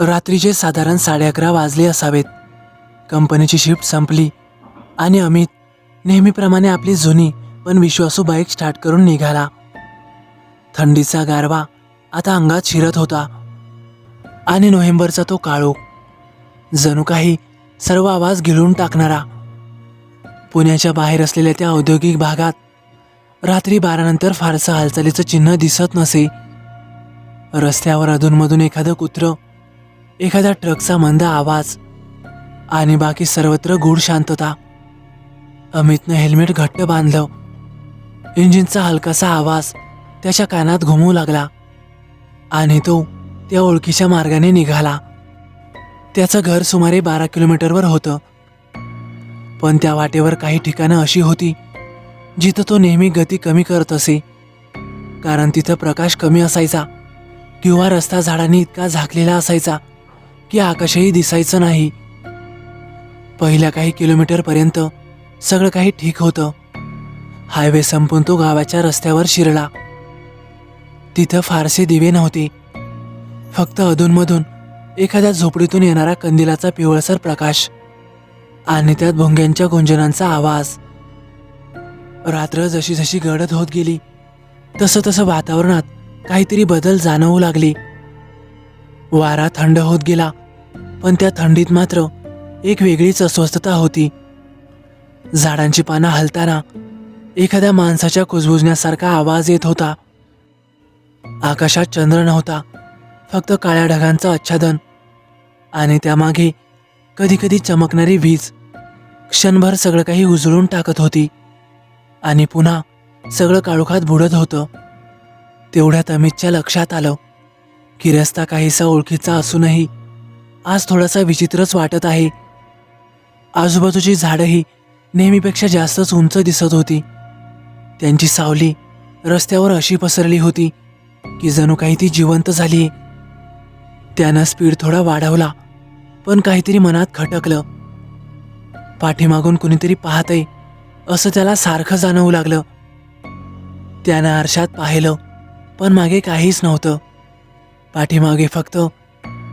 रात्रीचे साधारण साडे अकरा वाजले असावेत. कंपनीची शिफ्ट संपली आणि अमित नेहमीप्रमाणे आपली जुनी पण विश्वासू बाईक स्टार्ट करून निघाला. थंडीचा गारवा आता अंगात शिरत होता आणि नोव्हेंबरचा तो काळो. जणू काही सर्व आवाज गिळून टाकणारा. पुण्याच्या बाहेर असलेल्या त्या औद्योगिक भागात रात्री बारानंतर फारसं हालचालीचं चिन्ह दिसत नसे. रस्त्यावर अधूनमधून एखादं कुत्रं एखादा ट्रकचा मंद आवाज आणि बाकी सर्वत्र गूढ शांतता. अमितनं हेल्मेट घट्ट बांधलं. इंजिनचा हलकासा आवाज त्याच्या कानात घुमू लागला आणि तो त्या ओळखीच्या मार्गाने निघाला. त्याचं घर सुमारे बारा किलोमीटरवर होतं. पण त्या वाटेवर काही ठिकाणं अशी होती जिथं तो नेहमी गती कमी करत असे. कारण तिथं प्रकाश कमी असायचा किंवा रस्ता झाडांनी इतका झाकलेला असायचा की आकाशही दिसायचं नाही. पहिल्या काही किलोमीटरपर्यंत सगळं काही ठीक होतं. हायवे संपून तो गावाच्या रस्त्यावर शिरला. तिथं फारसे दिवे नव्हते. फक्त अधूनमधून एखाद्या झोपडीतून येणारा कंदिलाचा पिवळसर प्रकाश आणि त्यात भोंग्यांच्या गुंजनांचा आवाज. रात्र जशी जशी गडद होत गेली तसं तसं वातावरणात काहीतरी बदल जाणवू लागले. वारा थंड होत गेला पण त्या थंडीत मात्र एक वेगळीच अस्वस्थता होती. झाडांची पानं हलताना एखाद्या माणसाच्या कुजबुजण्यासारखा आवाज येत होता. आकाशात चंद्र नव्हता फक्त काळ्या ढगांचं आच्छादन. आणि त्यामागे कधीकधी चमकणारी वीज. क्षणभर सगळं काही उजळून टाकत होती. आणि पुन्हा सगळं काळोखात बुडत होतं. तेवढ्यात अमितच्या लक्षात आलं की रस्ता काहीसा ओळखीचा असूनही आज थोडासा विचित्रच वाटत आहे. आजूबाजूची झाडंही नेहमीपेक्षा जास्तच उंच दिसत होती. त्यांची सावली रस्त्यावर अशी पसरली होती की जणू काही ती जिवंत झाली त्यानं स्पीड थोडा वाढवला पण काहीतरी मनात खटकलं. पाठीमागून कुणीतरी पाहतंय असं त्याला सारखं जाणवू लागलं. त्यानं आरशात पाहिलं पण मागे काहीच नव्हतं. पाठीमागे फक्त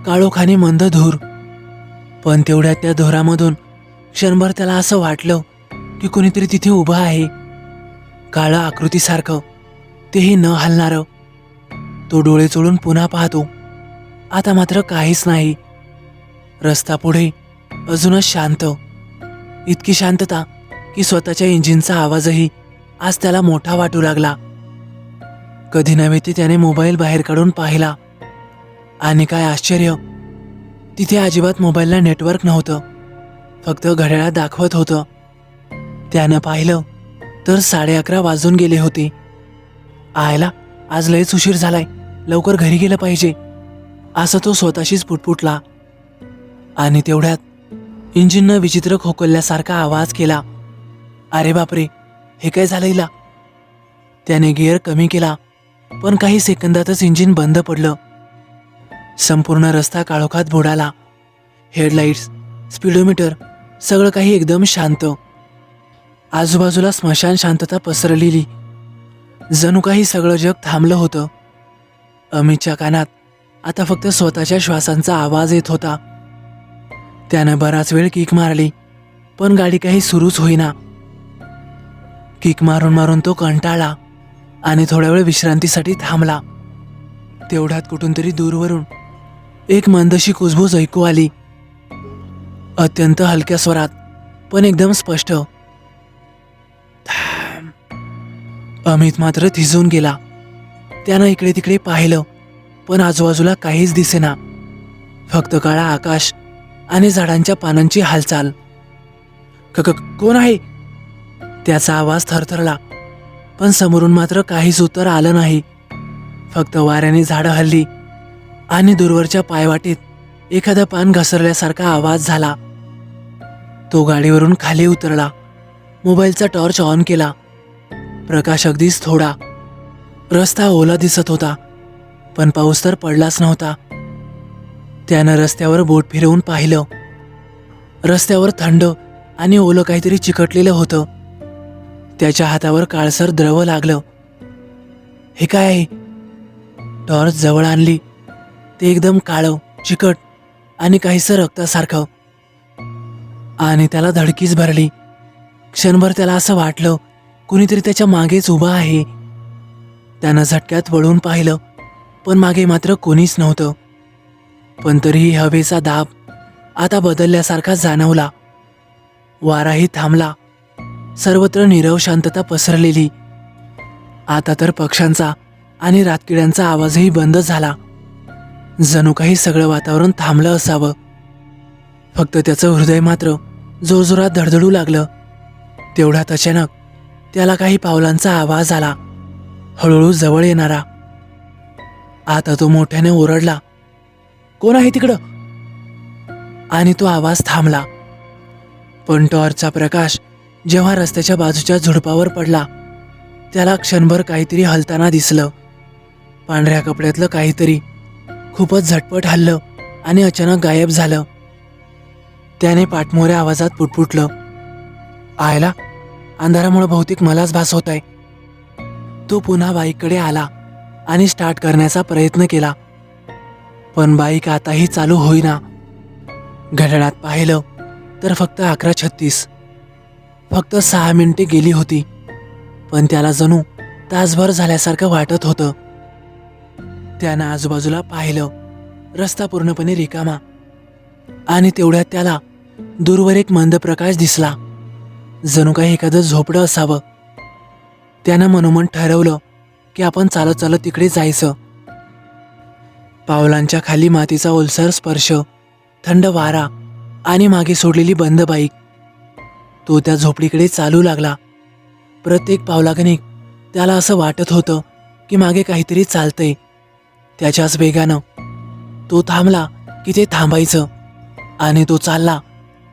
काळोखाने मंद धूर. पण तेवढ्या त्या धुरामधून क्षणभर त्याला असं वाटलं की कुणीतरी तिथे उभं आहे. काळं आकृतीसारखं तेही न हलणारं. तो डोळे चोळून पुन्हा पाहतो. आता मात्र काहीच नाही. रस्ता पुढे अजूनच शांत. इतकी शांतता की स्वतःच्या इंजिनचा आवाजही आज त्याला मोठा वाटू लागला. कधी नव्हे ते त्याने मोबाईल बाहेर काढून पाहिला. आणि काय आश्चर्य? तिथे अजिबात मोबाईलला नेटवर्क नव्हतं. फक्त घड्याळात दाखवत होतं. त्यानं पाहिलं तर साडे अकरा वाजून गेले होते. आयला आज लयच उशीर झालाय. लवकर घरी गेलं पाहिजे. असं तो स्वतःशीच पुटपुटला. आणि तेवढ्यात इंजिननं विचित्र खोकलल्यासारखा आवाज केला. अरे बापरे हे काय झालं इला त्याने गिअर कमी केला पण काही सेकंदातच इंजिन बंद पडलं. संपूर्ण रस्ता काळोखात बुडाला. हेडलाईट्स स्पीडोमीटर सगळं काही एकदम शांत. आजूबाजूला स्मशान शांतता पसरलेली. जणू काही सगळं जग थांबलं होतं. अमितच्या कानात आता फक्त स्वतःच्या श्वासांचा आवाज येत होता. त्यानं बराच वेळ किक मारली पण गाडी काही सुरूच होईना. किक मारून मारून तो कंटाळला आणि थोडा वेळ विश्रांतीसाठी थांबला. तेवढ्यात कुठून तरी दूरवरून एक मंदशी कुजबूज ऐकू आली. अत्यंत हलक्या स्वरात पण एकदम स्पष्ट. अमित मात्र थिजून गेला. त्यानं इकडे तिकडे पाहिलं पण आजूबाजूला काहीच दिसेना. फक्त काळा आकाश आणि झाडांच्या पानांची हालचाल. क क- कोण आहे? त्याचा आवाज थरथरला पण समोरून मात्र काहीच उत्तर आलं नाही. फक्त वाऱ्याने झाडं हल्ली. आणि दूरवरच्या पायवाटेत एखादा पान घसरल्यासारखा आवाज झाला. तो गाडीवरून खाली उतरला. मोबाईलचा टॉर्च ऑन केला. प्रकाश अगदीच थोडा. रस्ता ओला दिसत होता पण पाऊस तर पडलाच नव्हता. त्यानं रस्त्यावर बोट फिरवून पाहिलं. रस्त्यावर थंड आणि ओलं काहीतरी चिकटलेलं होतं. त्याच्या हातावर काळसर द्रव लागलं. हे काय आहे? टॉर्च जवळ आणली. ते एकदम काळं चिकट आणि काहीसं रक्तासारखं. आणि त्याला धडकीच भरली. क्षणभर त्याला असं वाटलं कुणीतरी त्याच्या मागेच उभं आहे. त्यानं झटक्यात वळून पाहिलं पण मागे मात्र कोणीच नव्हतं. पण तरीही हवेचा दाब आता बदलल्यासारखा जाणवला. वाराही थांबला. सर्वत्र नीरव शांतता पसरलेली. आता तर पक्ष्यांचा आणि रातकिड्यांचा आवाजही बंद झाला. जणू काही सगळं वातावरण थांबलं असावं. फक्त त्याचं हृदय मात्र जोरजोरात धडधडू लागलं. तेवढ्यात अचानक त्याला काही पावलांचा आवाज आला. हळूहळू जवळ येणारा. आता तो मोठ्याने ओरडला. कोण आहे तिकडं? आणि तो आवाज थांबला. पण टॉर्चचा प्रकाश जेव्हा रस्त्याच्या बाजूच्या झुडपावर पडला त्याला क्षणभर काहीतरी हलताना दिसलं. पांढऱ्या कपड्यातलं काहीतरी खूपच झटपट हल्लं आणि अचानक गायब झालं. त्याने पाठमोऱ्या आवाजात पुटपुटलं. आयला अंधारामुळे बहुतेक मलाच भास होत आहे तो पुन्हा बाईककडे आला आणि स्टार्ट करण्याचा प्रयत्न केला. पण बाईक आताही चालू होईना. घड्याळात पाहिलं तर फक्त अकरा छत्तीस. फक्त सहा मिनिटे गेली होती. पण त्याला जणू तासभर झाल्यासारखं वाटत होतं. त्यानं आजूबाजूला पाहिलं. रस्ता पूर्णपणे रिकामा. आणि तेवढ्यात त्याला दूरवर एक मंद प्रकाश दिसला. जणू काही एखादं झोपडं असावं. त्यानं मनोमन ठरवलं की आपण चालत चालत तिकडे जायचं. पावलांच्या खाली मातीचा ओलसर स्पर्श थंड वारा आणि मागे सोडलेली बंद बाईक. तो त्या झोपडीकडे चालू लागला. प्रत्येक पावलागणिक त्याला असं वाटत होतं की मागे काहीतरी चालतंय. त्याच्याच वेगानं. तो थांबला की ते थांबायचं आणि तो चालला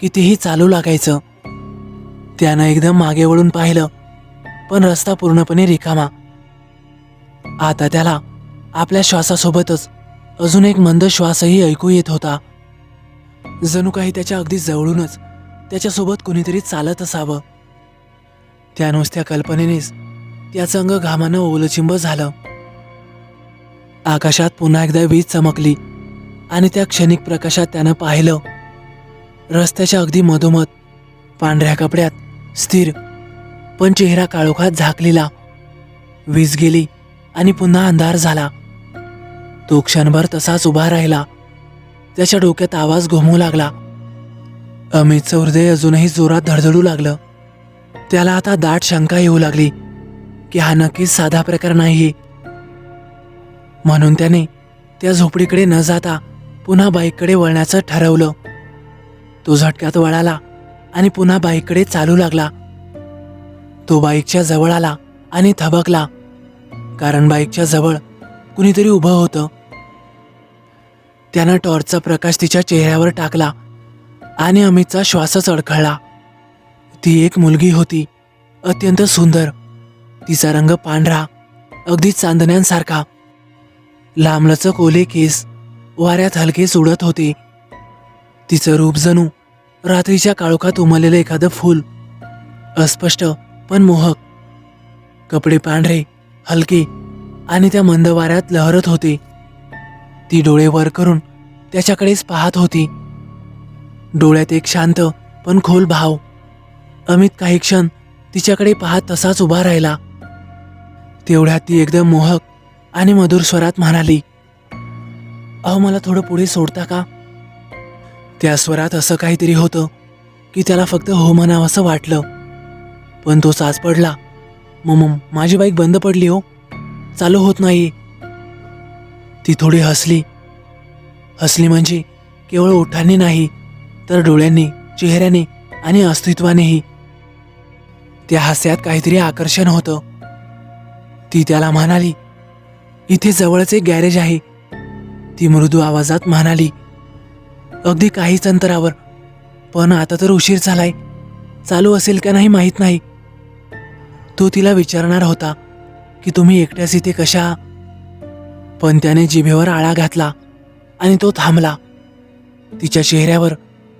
की तेही चालू लागायचं. त्यानं एकदम मागे वळून पाहिलं पण रस्ता पूर्णपणे रिकामा. आता त्याला आपल्या श्वासासोबतच अजून एक मंद श्वासही ऐकू येत होता. जणू काही त्याच्या अगदी जवळूनच त्याच्यासोबत कुणीतरी चालत असावं. त्या नुसत्या कल्पनेनेच त्याचं अंग घामानं ओलचिंब झालं. आकाशात पुन्हा एकदा वीज चमकली आणि त्या क्षणिक प्रकाशात त्यानं पाहिलं रस्त्याच्या अगदी मधोमध पांढऱ्या कपड्यात स्थिर पण चेहरा काळोखात झाकलेला. वीज गेली आणि पुन्हा अंधार झाला. तो क्षणभर तसाच उभा राहिला. त्याच्या डोक्यात आवाज घुमू लागला. अमितचं हृदय अजूनही जोरात धडधडू लागलं. त्याला आता दाट शंका येऊ लागली की हा नक्कीच साधा प्रकार नाही म्हणून त्याने त्या झोपडीकडे न जाता पुन्हा बाईककडे वळण्याचं ठरवलं. तो झटक्यात वळाला आणि पुन्हा बाईककडे चालू लागला. तो बाईकच्या जवळ आला आणि थबकला कारण बाईकच्या जवळ कुणीतरी उभं होतं. त्यानं टॉर्चचा प्रकाश तिच्या चेहऱ्यावर टाकला आणि अमितचा श्वासच अडखळला. ती एक मुलगी होती अत्यंत सुंदर. तिचा रंग पांढरा अगदी चांदण्यांसारखा. लांबलचक ओले केस वाऱ्यात हलके सोडत होते. तिचं रूप जणू रात्रीच्या काळोखात उमललेलं एखादं फूल. अस्पष्ट पण मोहक. कपडे पांढरे हलके आणि त्या मंद वाऱ्यात लहरत होते. ती डोळे वर करून त्याच्याकडेच पाहत होती. डोळ्यात एक शांत पण खोल भाव. अमित काही क्षण तिच्याकडे पाहत तसाच उभा राहिला. तेवढ्यात ती एकदम मोहक आणि मधुर स्वरात म्हणाली अहो मला थोडं पुढे सोडता का? त्या स्वरात असं काहीतरी होतं की त्याला फक्त हो म्हणावंसं वाटलं. पण तो साच पडला. मम माझी बाईक बंद पडली हो. चालू होत नाही. ती थोडी हसली. हसली म्हणजे केवळ ओठांनी नाही तर डोळ्यांनी चेहऱ्याने आणि अस्तित्वानेही. त्या हास्यात काहीतरी आकर्षण होतं. ती त्याला म्हणाली इथे जवळच एक गॅरेज आहे. ती मृदू आवाजात म्हणाली अगदी काहीच अंतरावर. पण आता तर उशीर झालाय. चालू असेल का नाही माहीत नाही. तो तिला विचारणार होता की तुम्ही एकट्याच इथे कशा? पण त्याने जिभेवर आळा घातला आणि तो थांबला. तिच्या चेहऱ्यावर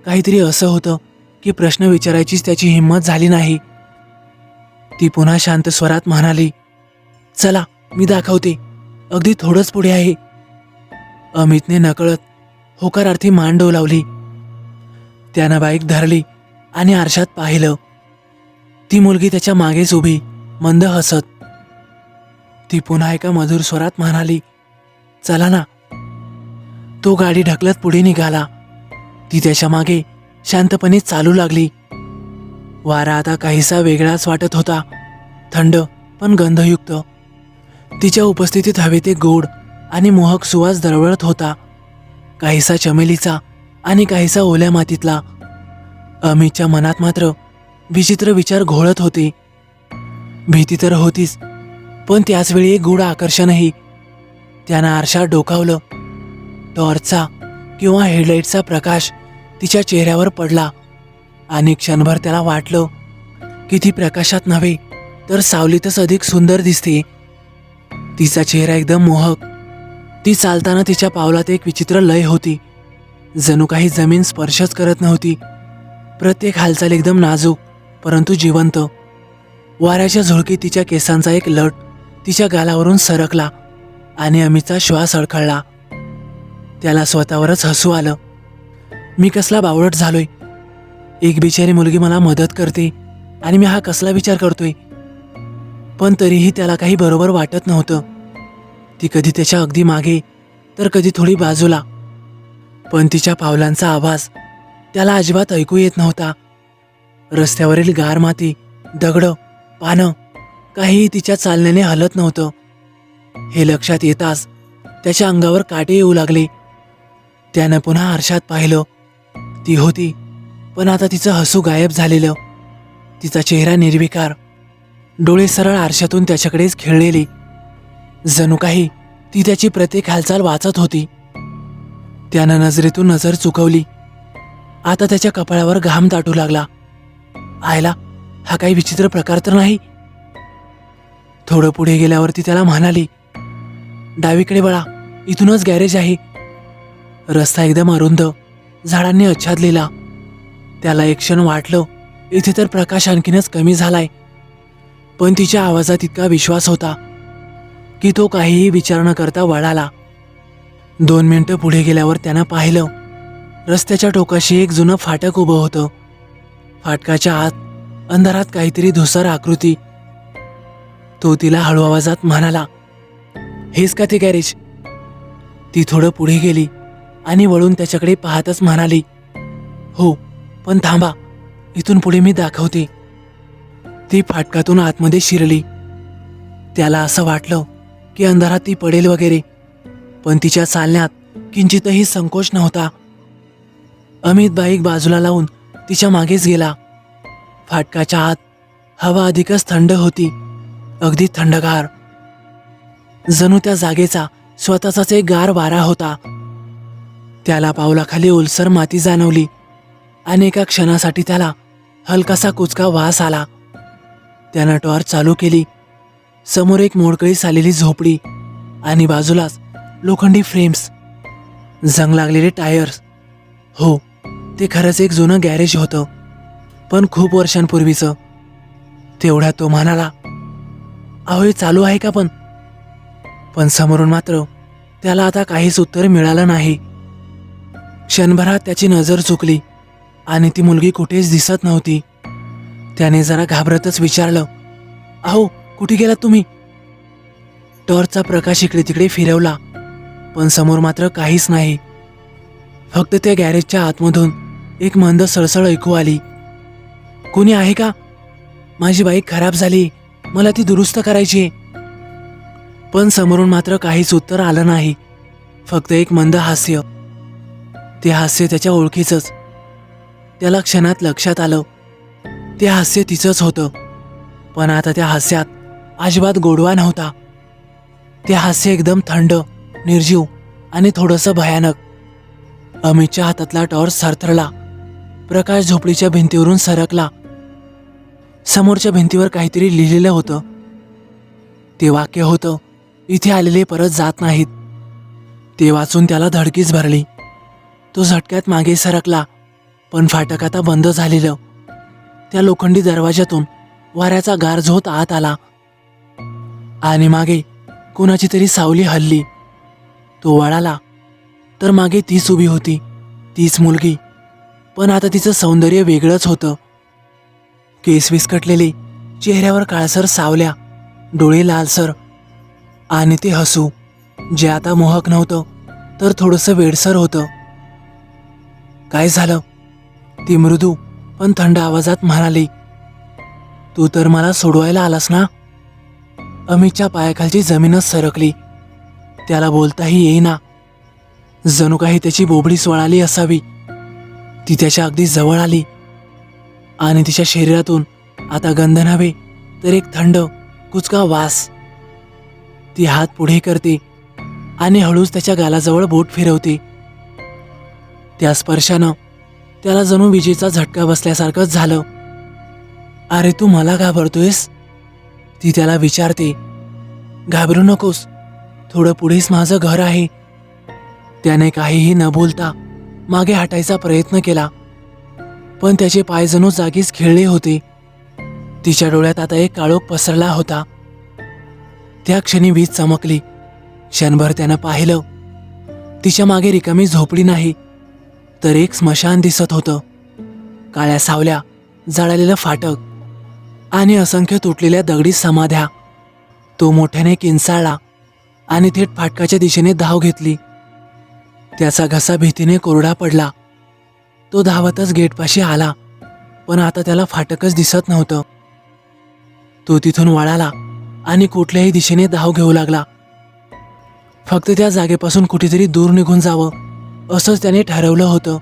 काहीतरी असं होतं की प्रश्न विचारायचीच त्याची हिंमत झाली नाही. ती पुन्हा शांत स्वरात म्हणाली चला मी दाखवते. अगदी थोडंच पुढे आहे. अमितने नकळत होकारार्थी मान डोलावली. त्यानं बाईक धरली आणि आरशात पाहिलं. ती मुलगी त्याच्या मागेच उभी मंद हसत. ती पुन्हा एका मधुर स्वरात म्हणाली चला ना. तो गाडी ढकलत पुढे निघाला. ती त्याच्यामागे शांतपणे चालू लागली. वारा आता काहीसा वेगळाच वाटत होता. थंड पण गंधयुक्त. तिच्या उपस्थितीत हवे ते गोड आणि मोहक सुवास दरवळत होता. काहीसा चमेलीचा आणि काहीसा ओल्या मातीतला. अमितच्या मनात मात्र विचित्र विचार घोळत होते. भीती तर होतीच पण त्याचवेळी एक गूढ आकर्षणही. त्यानं आरशात डोकावलं. टॉर्चचा किंवा हेडलाईटचा प्रकाश तिच्या चेहऱ्यावर पडला. आणि क्षणभर त्याला वाटलं की ती प्रकाशात नव्हे तर सावलीतच अधिक सुंदर दिसते. तिचा चेहरा एकदम मोहक. ती चालताना तिच्या पावलात एक विचित्र लय होती. जणू काही जमीन स्पर्शच करत नव्हती. प्रत्येक हालचाल एकदम नाजूक परंतु जिवंत. वाऱ्याच्या झुळकीत तिच्या केसांचा एक लट तिच्या गालावरून सरकला आणि अमितचा श्वास अडखळला. त्याला स्वतःवरच हसू आलं. मी कसला बावळट झालोय. एक बिचारी मुलगी मला मदत करते आणि मी हा कसला विचार करतोय? पण तरीही त्याला काही बरोबर वाटत नव्हतं. ती कधी त्याच्या अगदी मागे तर कधी थोडी बाजूला. पण तिच्या पावलांचा आवाज त्याला अजिबात ऐकू येत नव्हता. रस्त्यावरील गार माती दगड पानं काहीही तिच्या चालण्याने हलत नव्हतं. हे लक्षात येताच त्याच्या अंगावर काटे येऊ लागले. त्यानं पुन्हा आरशात पाहिलं. ती होती पण आता तिचं हसू गायब झालेलं. तिचा चेहरा निर्विकार डोळे सरळ आरशातून त्याच्याकडेच खेळलेली. जणू काही ती त्याची प्रत्येक हालचाल वाचत होती. त्यानं नजरेतून नजर चुकवली. आता त्याच्या कपाळावर घाम दाटू लागला. आयला हा काही विचित्र प्रकार तर नाही? थोडं पुढे गेल्यावरती त्याला म्हणाली डावीकडे बळा इथूनच गॅरेज आहे. रस्ता एकदम अरुंद झाडांनी आच्छादलेला त्याला एक क्षण वाटलं इथे तर प्रकाश आणखीनच कमी झालाय. पण तिच्या आवाजात इतका विश्वास होता की तो काहीही विचार न करता वळाला. दोन मिनटं पुढे गेल्यावर त्यानं पाहिलं रस्त्याच्या टोकाशी एक जुनं फाटक उभं होतं. फाटकाच्या आत अंधारात काहीतरी धुसर आकृती. तो तिला हळू आवाजात म्हणाला हेच का ते गॅरेज? ती थोडं पुढे गेली आणि वळून त्याच्याकडे पाहतच म्हणाली हो पण थांबा इथून पुढे मी दाखवते. ती फाटकातून आतमध्ये शिरली. त्याला असं वाटलं की अंधारात ती पडेल वगैरे पण तिच्या चालण्यात किंचितही संकोच नव्हता. अमित बाईक बाजूला लावून तिच्या मागेच गेला. फाटकाच्या आत हवा अधिकच थंड होती अगदी थंडगार. जणू त्या जागेचा स्वतःचाच एक गार वारा होता. त्याला पावलाखाली ओलसर माती जाणवली. आणि एका क्षणासाठी त्याला हलकासा कुचका वास आला. त्यानं टॉर्च चालू केली. समोर एक मोडकळीस आलेली झोपडी आणि बाजूलाच लोखंडी फ्रेम्स जंग लागलेले टायर्स. हो ते खरंच एक जुनं गॅरेज होतं पण खूप वर्षांपूर्वीचं. तेवढ्या तो म्हणाला अहो हे चालू आहे का पण? पण समोरून मात्र त्याला आता काहीच उत्तर मिळालं नाही. क्षणभरात त्याची नजर चुकली आणि ती मुलगी कुठेच दिसत नव्हती. त्याने जरा घाबरतच विचारलं अहो कुठे गेलात तुम्ही? टॉर्चचा प्रकाश इकडे तिकडे फिरवला पण समोर मात्र काहीच नाही. फक्त त्या गॅरेजच्या आतमधून एक मंद सळसळ ऐकू आली. कोणी आहे का? माझी बाईक खराब झाली. मला ती दुरुस्त करायची आहे. पण समोरून मात्र काहीच उत्तर आलं नाही. फक्त एक मंद हास्य. ते हास्य त्याच्या ओळखीचंच. त्याला क्षणात लक्षात आलं. ते हास्य तिचंच होतं. पण आता त्या हास्यात अजिबात गोडवा नव्हता. ते हास्य एकदम थंड निर्जीव आणि थोडंसं भयानक. अमितच्या हातातला टॉर्च सरथरला प्रकाश झोपडीच्या भिंतीवरून सरकला. समोरच्या भिंतीवर काहीतरी लिहिलेलं होतं. ते वाक्य होतं इथे आलेले परत जात नाहीत. ते वाचून त्याला धडकीच भरली. तो झटक्यात मागे सरकला पण फाटक आता बंद झालेलं. त्या लोखंडी दरवाजातून वाऱ्याचा गार झोत आत आला. आणि मागे कुणाची तरी सावली हल्ली. तो वळाला. तर मागे तीच उभी होती तीच मुलगी. पण आता तिचं सौंदर्य वेगळंच होतं. केस विस्कटलेले चेहऱ्यावर काळसर सावल्या डोळे लालसर. आणि ते हसू. जे आता मोहक नव्हतं तर थोडंसं वेडसर होतं. काय झालं? ती मृदू पण थंड आवाजात म्हणाली तू तर मला सोडवायला आलास ना? अमितच्या पायाखालची जमीनच सरकली. त्याला बोलताही येईना. जणू काही त्याची बोबडी सोळाली असावी. ती त्याच्या अगदी जवळ आली. आणि तिच्या शरीरातून आता गंध नव्हे तर एक थंड कुचका वास. ती हात पुढे करते आणि हळूच त्याच्या गालाजवळ बोट फिरवते. त्या स्पर्शानं त्याला जणू विजेचा झटका बसल्यासारखंच झालं. अरे तू मला घाबरतोयस? ती त्याला विचारते. घाबरू नकोस थोडं पुढेच माझं घर आहे. त्याने काहीही न बोलता मागे हटायचा प्रयत्न केला. पण त्याचे पाय जणू जागीच खेळले होते. तिच्या डोळ्यात आता एक काळोख पसरला होता. त्या क्षणी वीज चमकली. क्षणभर त्यानं पाहिलं. तिच्यामागे रिकामी झोपडी नाही. तर एक स्मशान दिसत होतं. काळ्या सावल्या जळालेलं फाटक आणि असंख्य तुटलेल्या दगडी समाध्या. तो मोठ्याने किंचाळला आणि थेट फाटकाच्या दिशेने धाव घेतली. त्याचा घसा भीतीने कोरडा पडला. तो धावतच गेटपाशी आला पण आता त्याला फाटकच दिसत नव्हतं. तो तिथून वळाला आणि कुठल्याही दिशेने धाव घेऊ लागला. फक्त त्या जागेपासून कुठेतरी दूर निघून जावं. असंच त्याने ठरवलं होतं.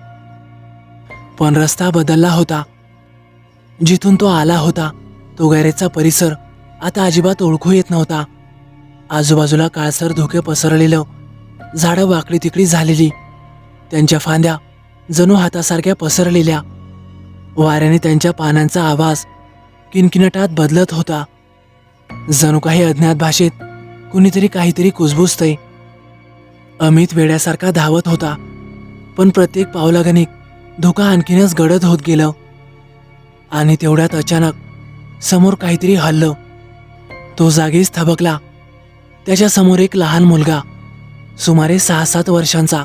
पण रस्ता बदलला होता. जिथून तो आला होता तो गॅरेजचा परिसर आता अजिबात ओळखू येत नव्हता. आजूबाजूला काळसर धुके पसरलेलं झाडं वाकडी तिकडी झालेली त्यांच्या फांद्या जणू हातासारख्या पसरलेल्या. वाऱ्याने त्यांच्या पानांचा आवाज किनकिनटात बदलत होता. जणू काही अज्ञात भाषेत कुणीतरी काहीतरी कुजबुजतंय. अमित वेड्यासारखा धावत होता. पण प्रत्येक पावलागणिक धोका आणखीनच गडद होत गेलं. आणि तेवढ्यात अचानक समोर काहीतरी हल्लं. तो जागीच थबकला. त्याच्यासमोर एक लहान मुलगा सुमारे सहा सात वर्षांचा.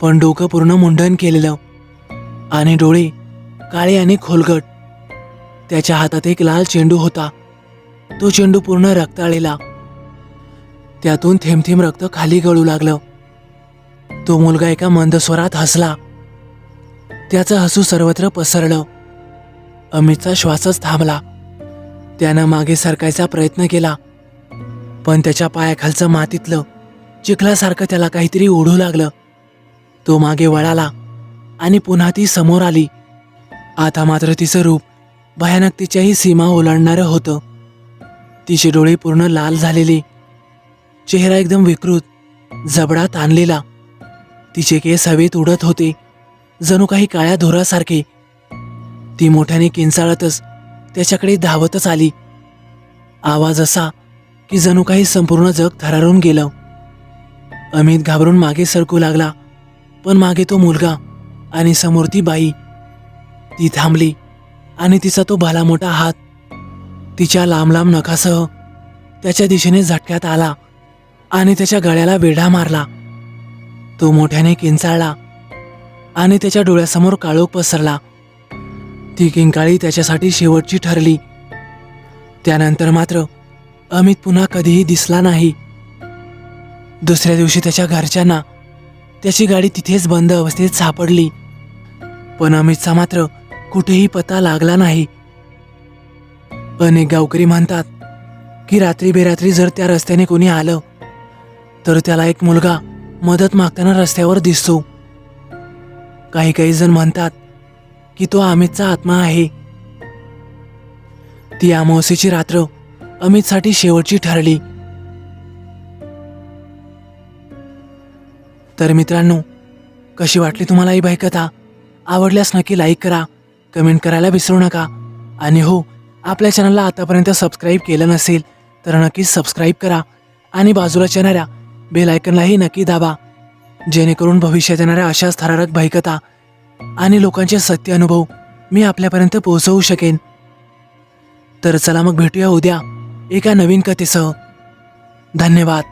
पण डोकं पूर्ण मुंडन केलेलं आणि डोळे काळे आणि खोलगट. त्याच्या हातात एक लाल चेंडू होता. तो चेंडू पूर्ण रक्ताळलेला. त्यातून थेंबथेंब रक्त खाली गळू लागलं. तो मुलगा एका मंदस्वरात हसला. त्याचं हसू सर्वत्र पसरलं. अमितचा श्वासच थांबला. त्यानं मागे सरकायचा प्रयत्न केला. पण त्याच्या पायाखालचं मातीतलं चिखलासारखं त्याला काहीतरी ओढू लागलं. तो मागे वळाला आणि पुन्हा ती समोर आली. आता मात्र तिचं रूप भयानकतेच्याही सीमा ओलांडणारं होतं. तिचे डोळे पूर्ण लाल झालेले. चेहरा एकदम विकृत जबडा ताणलेला. तिचे केस हवेत उडत होते. जणू काही काळ्या धुरासारखे. ती मोठ्याने किंचाळतच त्याच्याकडे धावतच आली. आवाज असा की जणू काही संपूर्ण जग थरारून गेलं. अमित घाबरून मागे सरकू लागला पण मागे तो मुलगा आणि समोर ती बाई. ती थांबली आणि तिचा तो भला मोठा हात तिच्या लांब लांब नखासह त्याच्या दिशेने झटक्यात आला आणि त्याच्या गळ्याला वेढा मारला. तो मोठ्याने किंचाळला आणि त्याच्या डोळ्यासमोर काळोख पसरला. ती किंकाळी त्याच्यासाठी शेवटची ठरली. त्यानंतर मात्र अमित पुन्हा कधीही दिसला नाही. दुसऱ्या दिवशी त्याच्या घरच्यांना त्याची गाडी तिथेच बंद अवस्थेत सापडली. पण अमितचा मात्र कुठेही पत्ता लागला नाही. अनेक गावकरी म्हणतात की रात्री बेरात्री जर त्या रस्त्याने कोणी आलं तर त्याला एक मुलगा मदत मागताना रस्त्यावर दिसतो. काही काही जण म्हणतात की तो अमितचा आत्मा आहे. ती अमावस्येची रात्र अमितसाठी शेवटची ठरली. तर मित्रांनो कशी वाटली तुम्हाला ही बायकथा आवडल्यास नक्की लाईक करा कमेंट करायला विसरू नका. आणि हो आपल्या चॅनलला आतापर्यंत सबस्क्राईब केलं नसेल तर नक्कीच सबस्क्राईब करा. आणि बाजूला येणाऱ्या बेल आयकनलाही नक्की दाबा. जेणेकरून भविष्यात येणाऱ्या अशाच थरारक बाईकथा आणि लोकांचे सत्य अनुभव मी आपल्यापर्यंत पोहोचवू शकेन. तर चला मग भेटूया उद्या एका नवीन कथेसह. धन्यवाद.